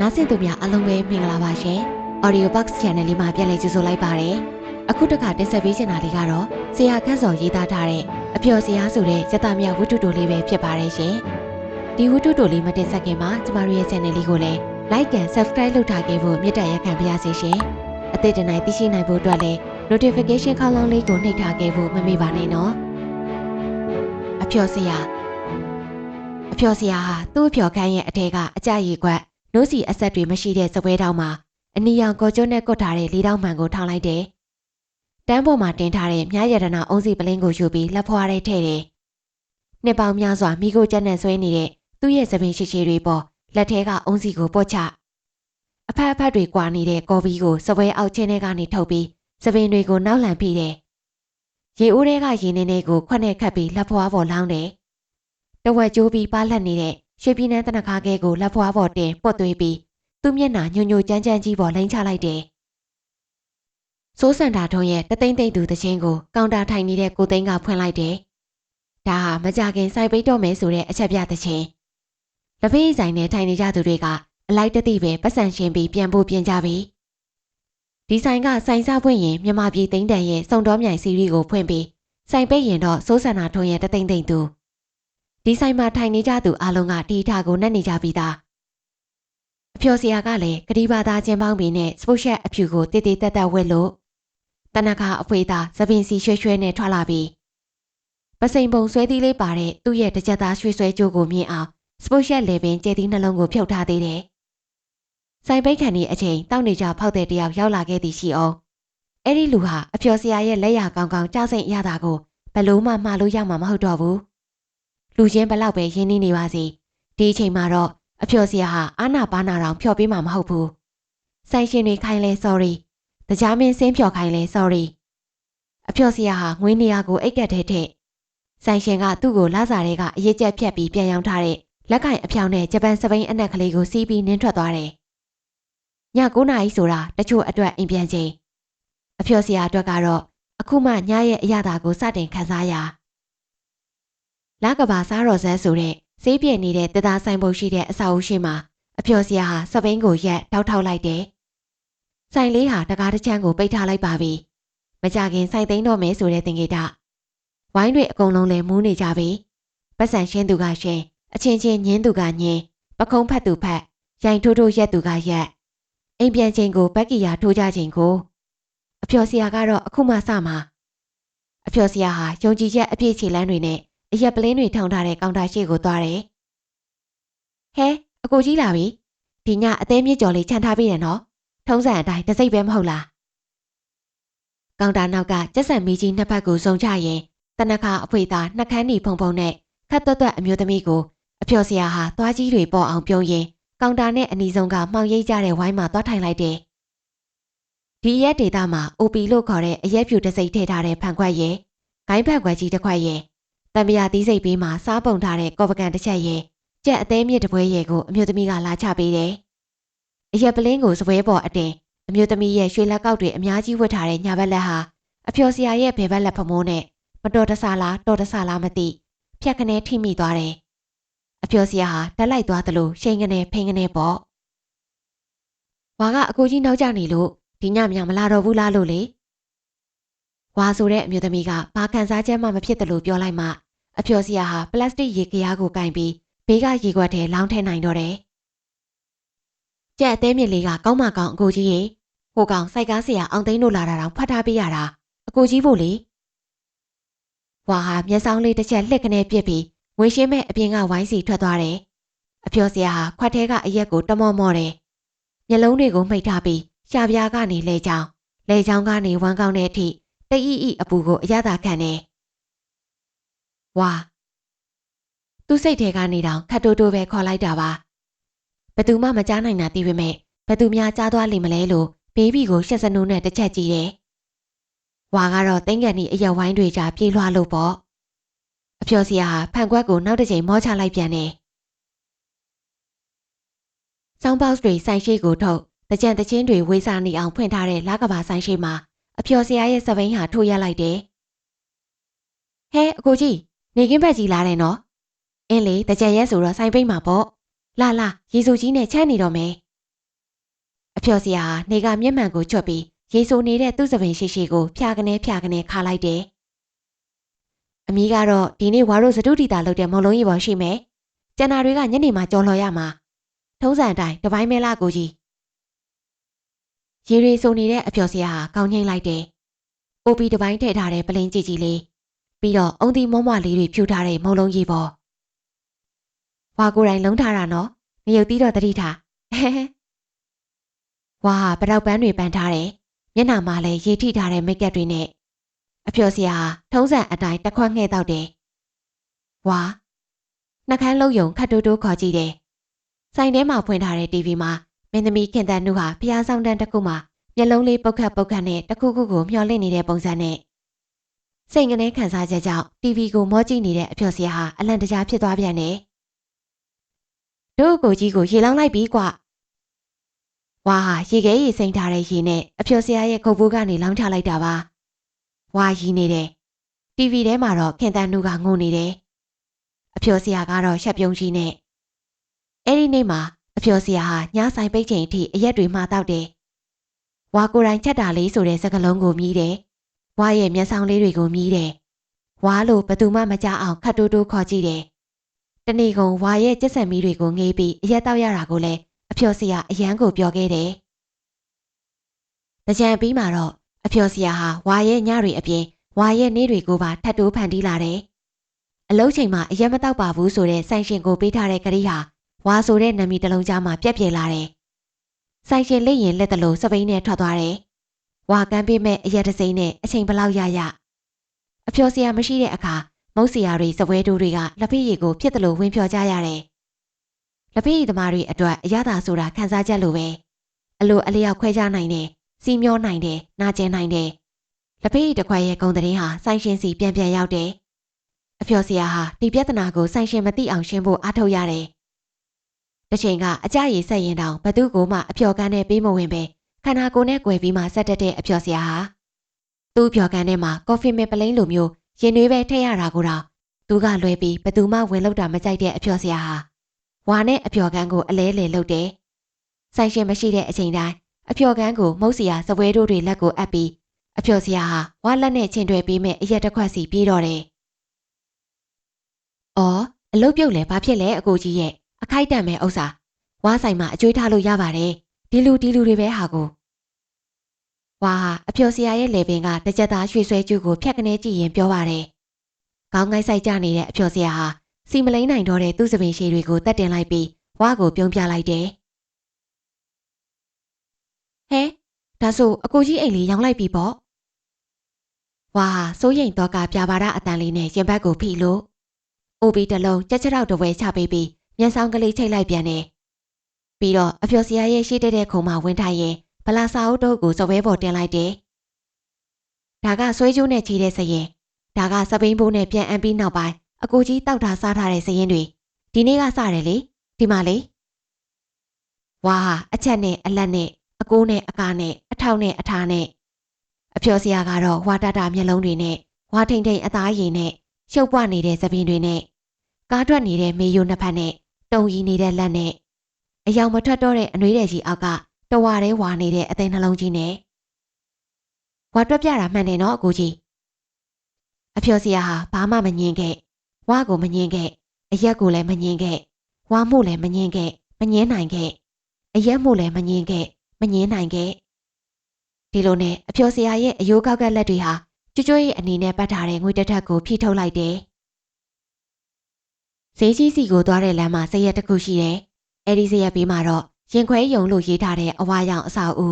နားဆင်သူများအားလုံးပဲမင်္ဂလာပါရှင် Audio Box Channel လေးမှာပြန်လည်ကြိုဆိုလိုက်ပါရစေအခုတစ်ခါတင်ဆက်ပေးချင်တာလေးကတော့ဆရာခန့်စော်ရေးသားထားတဲ့အပျော်စရာဆိုတဲ့စက်သားမြဝတ္ထုတိုလေးပဲဖြစ်ပါတယ်ရှင်ဒီဝတ္ထုတိုလေးမတင်ဆက်ခင်မှာကျမတို့ရဲ့ channel လေးကိုလည်း like and subscribe လုပ်ထားခဲ့ဖို့မြတ်တရရက်ခံပါရစေရှင်အသစ်တနိုင်သိရှိနိုင်ဖို့အတွက်လည်း notification ခေါင်းလောင်းလေးကိုနှိပ်ထားခဲ့ဖို့မမေ့ပါနဲ့နော်အပျော်စရာအပျော်စရာဟာသူ့အပျော်ခန်းရဲ့အထက်ကအကြရည်ကွက် နိုးစီအဆက်တွေမရှိတဲ့စပွဲတောင်းမှာအနီရောင်ကော်ကျွန်းနဲ့ကွတ်ထားတဲ့လေးတောင်းမှန်ကိုထောင်းလိုက်တယ်။တန်းပေါ်မှာတင်ထားတဲ့မြားရတနာအုံးစီပလင်းကိုယူပြီးလက်ဖွားရဲထည့်တယ်။နှစ်ပေါင်းများစွာမိကိုကျက်နဲ့ဆွဲနေတဲ့သူ့ရဲ့သပင်ရှိရှိတွေပေါ်လက်ထဲကအုံးစီကိုပုတ်ချ။အဖက်အဖက်တွေကွာနေတဲ့ကော်ပီကိုစပွဲအောက်ချင်းထဲကနေထုတ်ပြီးသပင်တွေကိုနောက်လန်ပြီးတယ်။ရေအိုးထဲကရေနေနေကိုခွက်နဲ့ခတ်ပြီးလက်ဖွားပေါ်လောင်းတယ်။တဝက်ကျိုးပြီးပါလက်နေတဲ့ ရွှေပြည်နယ်တနခါကဲကိုလက်ဖွားပေါ်တင်ပုတ်သွေးပြီးသူ့မျက်နှာညိုညိုကြမ်းကြမ်းကြီးပေါ်လိမ့်ချလိုက်တယ်။စိုးစံတာထုံးရဲ့တသိမ့်သိမ့်သူတချင်းကိုကောင်တာထိုင်နေတဲ့ကိုသိန်းကဖွင့်လိုက်တယ်။ဒါဟာမကြခင်စိုက်ပိတ်တော့မယ်ဆိုတဲ့အချက်ပြတချင်း။လက်ဖေးဆိုင်နဲ့ထိုင်နေကြသူတွေကအလိုက်တသိပဲပတ်စံရှင်ပြီးပြန်ဖို့ပြင်ကြပြီ။ဒီဆိုင်ကဆိုင်စားဖွင့်ရင်မြမပြည်သိန်းတန်ရဲ့စုံတော်မြိုင်စီရီကိုဖွင့်ပြီးဆိုင်ပိတ်ရင်တော့စိုးစံတာထုံးရဲ့တသိမ့်သိမ့်သူ။ ဒီဆိုင်မှာထိုင်နေကြသူအလုံးကတီထားကိုနှက်နေကြပြီးသားအဖျော်စရာကလည်းဂရီဘာသားချင်းပေါင်းပင်နဲ့စပုတ်ရှက်အဖြူကိုတည်တည်တက်တက်ဝက်လို့တနခါအဖွေသားသပင်စီရွှဲရွှဲနဲ့ထွက်လာပြီးပစိန်ပုံဆွဲသီးလေးပါတဲ့သူ့ရဲ့တစ်ချက်သားရွှေဆွဲကြိုးကိုမြင်အောင်စပုတ်ရှက်လေပင်ကျဲသီးနှလုံးကိုဖြုတ်ထားသေးတယ်။ဆိုင်ပိတ်ခန်ဒီအချိန်တောက်နေကြဖောက်တဲ့တယောက်ရောက်လာခဲ့သည်ရှိအောင်အဲ့ဒီလူဟာအဖျော်စရာရဲ့လက်ရကောင်းကောင်းကြားစိတ်ရတာကိုဘလို့မှမှားလို့ရမှာမဟုတ်တော့ဘူး။ လူချင်းဘလောက်ပဲရင်းနှီးနေပါစေဒီအချိန်မှာတော့အဖျော်စရာဟာအာနာပါနာတောင်ဖျော်ပေးမှာမဟုတ်ဘူး။ဆိုင်ရှင်တွေခိုင်းလဲ sorry ။တကြားမင်းစင်းဖျော်ခိုင်းလဲ sorry ။အဖျော်စရာဟာငွေနေရာကိုအိတ်ကက်ထဲထည့်။ဆိုင်ရှင်ကသူ့ကိုလာစားတဲ့ကအရေးကျက်ဖြတ်ပြီးပြန်ရောင်းထားတဲ့လက်ကင်အဖြောင်းနဲ့ဂျပန်စပိန်အနက်ကလေးကိုစီးပြီးနင်းထွက်သွားတယ်။ည9နာရီဆိုတာတချို့အတွက်အိမ်ပြန်ချိန်အဖျော်စရာအတွက်ကတော့အခုမှညရဲ့အရသာကိုစတင်ခန်းစားရ။ လကဘာစားတော်ဆန်းဆိုတဲ့ဈေးပြည့်နေတဲ့တသားဆိုင်ပုတ်ရှိတဲ့အဆောက်အဦရှိမှာအဖျော်စရာဟာစပိန်ကိုရက်တောက်ထောက်လိုက်တယ်။ဆိုင်လေးဟာတကားတစ်ချမ်းကိုပိတ်ထားလိုက်ပါပြီ။မကြခင်စိုက်သိမ်းတော့မယ်ဆိုတဲ့တင်ကေတဝိုင်းတွေအကုန်လုံးလဲမူးနေကြပြီ။ပတ်စံရှင်းသူကရှင်းအချင်းချင်းညင်းသူကညင်းပခုံးဖက်သူဖက်ရိုင်ထိုးထိုးရက်သူကရက်အိမ်ပြန်ချိန်ကိုဘက်ကီယာထိုးကြချိန်ကိုအဖျော်စရာကတော့အခုမှစမှာအဖျော်စရာဟာယုံကြည်ချက်အပြည့်ခြေလန်းတွေနဲ့ အရက်ပလင်းတွေထောင်ထားတဲ့ကောင်တာရှိကိုသွားတယ်။ဟဲအကိုကြီးလာပြီ။ဒီညအသေးမြင့်ကျော်လေးခြံထားပြီးတယ်နော်။ထုံးစံအတိုင်းတစိမ့်ပဲမဟုတ်လား။ကောင်တာနောက်ကကျက်ဆန်မီကြီးနှစ်ဖက်ကိုစုံချရင်တနခါအဖွေသားနှက်ခမ်းနီဖုံဖုံနဲ့ခတ်သွက်သွက်အမျိုးသမီးကိုအဖျော်စရာဟာသွားကြီးတွေပေါ်အောင်ပြုံးရင်ကောင်တာနဲ့အနီးဆုံးကမှောင်ရိပ်ကြတဲ့ဝိုင်းမှာသွားထိုင်လိုက်တယ်။ဒီရက်ဒေတာမှာ OP လို့ခေါ်တဲ့အရက်ဖြူတစိမ့်ထည့်ထားတဲ့ဖန်ခွက်ရဲ့ဂိုင်းဖက်ခွက်ကြီးတစ်ခွက်ရဲ့ တံမြာသီးစိတ်ပေးမှာစားပုံထားတဲ့ကော်ပကန်တစ်ချက်ရဲ့ကြက်အသေးမြင့်တပွဲရဲ့ကိုအမျိုးသမီးကလာချပေးတယ်။အရက်ပလင်းကိုစပွဲပေါ်အတင်အမျိုးသမီးရဲ့ရွှေလက်ကောက်တွေအများကြီးဝတ်ထားတဲ့ညာဘက်လက်ဟာအဖျော်စရာရဲ့ဘယ်ဘက်လက်ဖမိုးနဲ့မတော်တဆလားတော်တဆလားမသိဖြတ်ခနဲထိမိသွားတယ်။အဖျော်စရာဟာတက်လိုက်သွားသလိုရှိန်ကနေဖိန်ကနေပေါ့။ဝါကအကိုကြီးနောက်ကျနေလို့ဒီညမြမလာတော့ဘူးလားလို့လေ။ဝါဆိုတဲ့အမျိုးသမီးကဘာခံစားချက်မှမဖြစ်တယ်လို့ပြောလိုက်မှ အဖျော်စရာဟာပလတ်စတစ်ရေကရားကိုကင်ပြီးဘေးကရေခွက်ထဲလောင်းထည့်နိုင်တော့တယ်။ကြက်အသေးမြစ်လေးကကောင်းမကောင်းအကိုကြီးရေဟိုကောင်စိုက်ကားစရာအောင်သိန်းတို့လာတာတော့ဖတ်ထားပေးရတာအကိုကြီးဖို့လေ။ဝါဟာမျက်စောင်းလေးတစ်ချက်လှက်ခနဲပြစ်ပြီးငွေရှင်းမဲ့အပြင်ကဝိုင်းစီထွက်သွားတယ်။အဖျော်စရာဟာခွက်ထဲကအရက်ကိုတမော့မော့တယ်။မျက်လုံးတွေကိုမှိတ်ထားပြီးရှားပြားကနေလဲချောင်းလဲချောင်းကနေဝမ်းကောင်းတဲ့အထိတိတ်ဤဤအပူကိုအရသာခံတယ်။ ဝါသူ့စိတ်ထဲကနေတောင်ခတ်တိုးတိုးပဲခေါ်လိုက်တာပါဘသူမှမကြားနိုင်တာသိပေမဲ့ဘသူများကြားသွားလိမ့်မလဲလို့ဘေးဘီကိုရှက်စနိုးနဲ့တစ်ချက်ကြည့်တယ်ဝါကတော့တင်းကန်ဒီအရက်ဝိုင်းတွေကြားပြေးလွှားလို့ပေါ့အဖျော်စရာဟာဖန်ခွက်ကိုနောက်တစ်ချိန်မောချလိုက်ပြန်တယ်ဆောင်းပေါက်တွေဆိုင်ရှိကိုထုတ်တကြံတချင်းတွေဝေးစားနေအောင်ဖွင့်ထားတဲ့လာကဘာဆိုင်ရှိမှာအဖျော်စရာရဲ့စပိန်ဟာထိုးရလိုက်တယ်ဟဲအကိုကြီး နေကင်းဘက်ကြီးလာတယ်နော်အင်းလေတကြက်ရဲဆိုတော့ဆိုင်ပိတ်မှာပေါ့လာလာရေစုကြီးနဲ့ချမ်းနေတော့မယ်ဖျော်စရာဟာနေကမျက်မှန်ကိုချွတ်ပြီးရေဆိုနေတဲ့သူ့စပင်ရှိရှိကိုဖျာကနေဖျာကနေခါလိုက်တယ်။အမီးကတော့ဒီနေ့ဝါတို့စတုတီတာလုပ်တဲ့မုံလုံးကြီးပေါ်ရှိမယ်။ကျန်တာတွေကညနေမှကြော်လှော်ရမှာ။ထုံးစံအတိုင်းတပိုင်းမဲလားကိုကြီး။ရေရီဆိုနေတဲ့အဖျော်စရာဟာကောင်းငိမ့်လိုက်တယ်။အိုပီတပိုင်းထည့်ထားတဲ့ပလင်းကြည့်ကြည့်လေး ပြီးတော့အုံဒီမွားမွားလေးတွေဖြူထားတဲ့မုံလုံးကြီးပေါ်။ဝါကိုယ်တိုင်လုံးထားတာနော်။ငရုတ်တီးတော့တတိထား။ဝါဟာပတောက်ပန်းတွေပန်းထားတယ်။မျက်နှာမှာလည်းရေထိထားတဲ့မိတ်ကပ်တွေနဲ့အဖျော်စရာဟာထုံးစံအတိုင်းတစ်ခွက်ငှဲ့တော့တယ်။ဝါနှကန်းလုံးယုံခတ်တိုးတိုးခေါ်ကြည့်တယ်။ဆိုင်ထဲမှာဖွင့်ထားတဲ့ TV မှာမင်းသမီးခင်တန်နုဟာဖျားဆောင်တန်းတစ်ခုမှာမျက်လုံးလေးပုတ်ခတ်ပုတ်ခတ်နဲ့တစ်ခုခုကိုမျောလင့်နေတဲ့ပုံစံနဲ့ စိတ်ကနေခံစားချက်ကြောင့် TV ကိုမောကြည့်နေတဲ့အဖျော်စရာဟာအလန့်တကြားဖြစ်သွားပြန်တယ်။တို့ကိုကြီးကိုရေလောင်းလိုက်ပြီကွ။ဝါဟာရေခဲရေစိမ့်ထားတဲ့ရေနဲ့အဖျော်စရာရဲ့ခုတ်ဘူးကနေလောင်းချလိုက်တာပါ။ဝါရီနေတယ်။ TV ထဲမှာတော့ခင်တန်နုကငိုနေတယ်။အဖျော်စရာကတော့ရှက်ပြုံးကြီးနဲ့အဲ့ဒီနေ့မှာအဖျော်စရာဟာညဆိုင်ပိတ်ချိန်အထိအရက်တွေမှာတောက်တယ်။ဝါကိုယ်တိုင်ချက်တာလေးဆိုတဲ့စကားလုံးကိုမြည်တယ်။ ဝါရဲ့မျက်စောင်းလေးတွေကိုမြည်တယ်။ဝါလို့ဘသူမှမကြအောင်ခတ်တိုးတိုးခေါ်ကြည့်တယ်။တနေ့ကုန်ဝါရဲ့ကျက်ဆန်မီတွေကိုငေးပြီးအရက်တောက်ရတာကိုလည်းအဖျော်စရာအရန်ကိုပြောခဲ့တယ်။တကြံပြီးမှတော့အဖျော်စရာဟာဝါရဲ့ညတွေအပြင်ဝါရဲ့နေ့တွေကိုပါထပ်တိုးဖန်တီးလာတယ်။အလုံးချိန်မှာအရက်မတောက်ပါဘူးဆိုတဲ့ဆိုင်ရှင်ကိုပေးထားတဲ့ကလေးဟာဝါဆိုတဲ့နာမည်တစ်လုံးကြားမှာပြက်ပြဲလာတယ်။ဆိုင်ရှင်လက်ရင်လက်တလို့စပိန်နဲ့ထွက်သွားတယ်။ ဝါကန်းပေးမဲ့အရက်တစိမ့်နဲ့အချိန်ဘလောက်ရရ။အဖျော်စရာမရှိတဲ့အခါမုတ်စရာတွေစပွဲတိုးတွေကလက်ဖေးရည်ကိုဖြစ်တယ်လို့ဝင်ဖြော်ကြရတယ်။လက်ဖေးရည်သမားတွေအတွက်အရသာဆိုတာခံစားချက်လိုပဲ။အလိုအလျောက်ခွဲခြားနိုင်တယ်။စီမျောနိုင်တယ်။နာကျင်နိုင်တယ်။လက်ဖေးရည်တစ်ခွက်ရဲ့ဂုံသတင်းဟာဆိုင်ရှင်စီပြန်ပြန်ရောက်တယ်။အဖျော်စရာဟာဒီပြဿနာကိုဆိုင်ရှင်မသိအောင်ရှင်းဖို့အားထုတ်ရတယ်။တစ်ချိန်ကအကြရည်ဆက်ရင်တောင်ဘသူ့ကိုမှအဖျော်ကန်းနဲ့ပေးမဝင်ပဲ ခန္ဓာကိုယ်နဲ့꿰ပြီးမှဆက်တက်တဲ့အဖျော်စရာဟာသူ့ဖျော်ကန်းထဲမှာကော်ဖီမစ်ပလိန်းလိုမျိုးရင်နွေးပဲထည့်ရတာကိုတော့သူကလွဲပြီးဘသူမှဝင်လောက်တာမကြိုက်တဲ့အဖျော်စရာဟာဝါနဲ့အဖျော်ကန်းကိုအလဲလေလုပ်တယ်။ဆိုင်ရှင်မရှိတဲ့အချိန်တိုင်းအဖျော်ကန်းကိုမုတ်စရာစပွဲတို့တွေလက်ကိုအပ်ပြီးအဖျော်စရာဟာဝါလက်နဲ့ချင်းတွယ်ပေးမဲ့အရက်တစ်ခွက်စီပြေးတော့တယ်။အော်အလုတ်ပြုတ်လဲဘာဖြစ်လဲအကိုကြီးရဲ့အခိုက်တန့်မဲ့ဥစ္စာဝါဆိုင်မှာအကျွေးထားလို့ရပါတယ် ဒီလူဒီလူတွေပဲဟာကိုဝါဟာအဖျော်စရာရဲ့လေပင်ကတစ်ချက်သားရွှေဆွဲကျူကိုဖြတ်ကနေကြည့်ရင်ပြောပါတယ်။ခေါင်းငိုက်ဆိုင်ကြနေတဲ့အဖျော်စရာဟာစီမလိန်နိုင်တော့တဲ့သူ့စပင်ရှည်တွေကိုတက်တင်လိုက်ပြီးဝါကိုပြုံးပြလိုက်တယ်။ဟဲဒါဆိုအကိုကြီးအိမ်လေးရောင်းလိုက်ပြီပေါ့။ဝါဟာစိုးရိမ်တော့ကပြပါရအတန်လေးနဲ့ရင်ဘတ်ကိုဖိလို့အိုဘီတလုံးကြက်ချရောက်တဝဲချပေးပြီးမျက်စောင်းကလေးချိတ်လိုက်ပြန်တယ်။ ပြီးတော့အဖျော်စရာရဲ့ရှိတဲ့တဲ့ခုံမှာဝင်ထိုင်ရင်ဗလာစာအုပ်တို့ကိုစပွဲပေါ်တင်လိုက်တယ်။ဒါကဆွဲကျိုးနဲ့ချီတဲ့စရင်ဒါကစပိန်ဘိုးနဲ့ပြန်အံပြီးနောက်ပိုင်းအကိုကြီးတောက်တာစားထားတဲ့စရင်တွေဒီနေ့ကစတယ်လေဒီမှာလေဝါဟာအချက်နဲ့အလက်နဲ့အကိုးနဲ့အကားနဲ့အထောက်နဲ့အထားနဲ့အဖျော်စရာကတော့ဝါတာတာမျက်လုံးတွေနဲ့ဝါထိန်ထိန်အသားရည်နဲ့ရှုပ်ပွနေတဲ့သပင်တွေနဲ့ကားထွက်နေတဲ့မေယိုနှစ်ဖက်နဲ့တုံရီနေတဲ့လက်နဲ့ အယောင်မထွက်တော့တဲ့အနှွေးတဲ့ကြီးအောက်ကတဝါရဲဝါနေတဲ့အသိနှလုံးကြီးနဲ့ဝါတွက်ပြတာမှန်တယ်နော်အကိုကြီးအဖျော်စရာဟာဘာမှမငင်းခဲ့ဝါကိုမငင်းခဲ့အရက်ကိုလည်းမငင်းခဲ့ဝါမှုလည်းမငင်းခဲ့မငင်းနိုင်ခဲ့အရက်မှုလည်းမငင်းခဲ့မငင်းနိုင်ခဲ့ဒီလိုနဲ့အဖျော်စရာရဲ့အယိုးကောက်ကလက်တွေဟာကျွတ်ကျွတ်ရဲ့အနေနဲ့ပတ်ထားတဲ့ငွေတက်ထက်ကိုဖြိထုတ်လိုက်တယ်ဈေးကြီးစီကိုသွားတဲ့လမ်းမှာစရက်တစ်ခုရှိတယ် အဲ့ဒီစရက်ပြီးမှတော့ရင်ခွဲယုံလို့ရေးထားတဲ့အဝါရောင်အဆောက်အဦ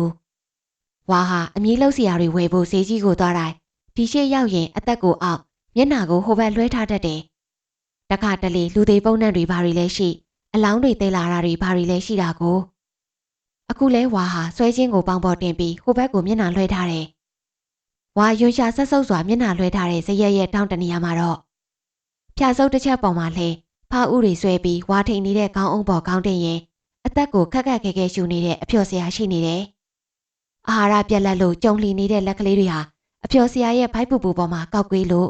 ဝါဟာအမီးလောက်စရာတွေဝယ်ဖို့ဈေးကြီးကိုသွားတိုင်းဒီရှေ့ရောက်ရင်အသက်ကိုအောက်မျက်နှာကိုဟိုဘက်လွှဲထားတတ်တယ်တခါတလေလူသေးပုံနှံတွေဘာတွေလဲရှိအလောင်းတွေသေးလာတာတွေဘာတွေလဲရှိတာကိုအခုလဲဝါဟာဆွဲချင်းကိုပေါင်းပေါ်တင်ပြီးဟိုဘက်ကိုမျက်နှာလွှဲထားတယ်ဝါရွှန်ရှာဆက်ဆုပ်စွာမျက်နှာလွှဲထားတဲ့ဇရက်ရဲ့တောင်းတနေရာမှာတော့ဖြာစုပ်တစ်ချက်ပေါ်မှာလဲ ဖားဥတွေဆွဲပြီးဝါထိန်နေတဲ့ခေါင်းအုံးပေါ်ခေါင်းတင်ရင်အသက်ကိုခက်ခက်ခဲခဲရှူနေတဲ့အဖျော်စရာရှိနေတယ်။အာဟာရပြက်လက်လို့ကြုံလီနေတဲ့လက်ကလေးတွေဟာအဖျော်စရာရဲ့ဘိုက်ပူပူပေါ်မှာကောက်ကွေးလို့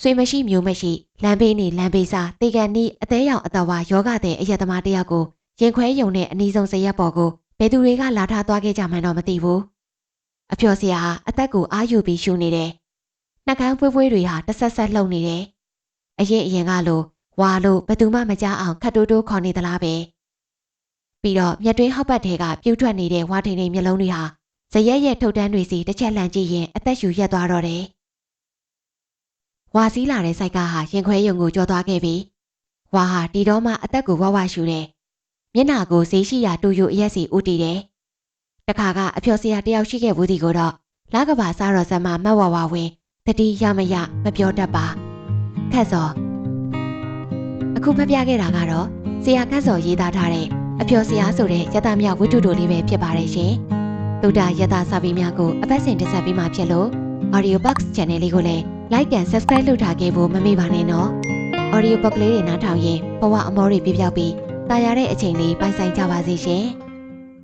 ဆွေမရှိမျိုးမရှိလမ်းဘေးနေလမ်းဘေးစားတေကန်နီးအသေးရောင်အတော်ဝါယောဂတဲ့အယက်သမားတယောက်ကိုရင်ခွဲယုံတဲ့အနီးဆုံးဇရက်ပေါ်ကိုဘယ်သူတွေကလာထားသွားခဲ့ကြမှန်းတော့မသိဘူးအဖျော်စရာဟာအသက်ကိုအာယူပြီးရှူနေတယ်နှကန်းဖွေးဖွေးတွေဟာတဆက်ဆက်လှုပ်နေတယ်အရင်အရင်ကလို ဝါလို့ဘယ်သူမှမကြားအောင်ခတ်တိုးတိုးခေါ်နေသလားပဲပြီးတော့မြက်တွင်းဟောက်ပတ်ထဲကပြူးထွက်နေတဲ့ဝါထိန်တွေမျက်လုံးတွေဟာဇရက်ရက်ထုတ်တန်းတွေစီတစ်ချက်လှန်ကြည့်ရင်အသက်ရှူရက်သွားတော့တယ်ဝါစည်းလာတဲ့စိုက်ကဟာရင်ခွဲရုံကိုကြောသွားခဲ့ပြီဝါဟာဒီတော့မှအသက်ကိုဝဝရှူတယ်မျက်နာကိုဈေးရှိရာတူယူအရက်စီဦးတည်တယ်တခါကအဖျော်စရာတယောက်ရှိခဲ့ဘူးဒီကိုတော့လကဘာစားတော်စမ်းမမတ်ဝဝဝင်တတိရမရမပြောတတ်ပါခက်စော အခုဖပြခဲ့တာကတော့ဆရာခက်စောရေးသားထားတဲ့အဖျော်စရာဆိုတဲ့ယတမြဝိတုတိုလေးပဲဖြစ်ပါတယ်ရှင်တုဒ္ဒယတစာပေများကိုအပတ်စဉ်တင်ဆက်ပေးမှာဖြစ်လို့ Audio Box Channel လေးကိုလည်း Like and Subscribe လုပ်ထားခဲ့ဖို့မမေ့ပါနဲ့နော် Audio Box လေးတွေနားထောင်ရင်ဘဝအမောတွေပြပြောက်ပြီးတာယာတဲ့အချိန်လေးပိုင်ဆိုင်ကြပါစေရှင်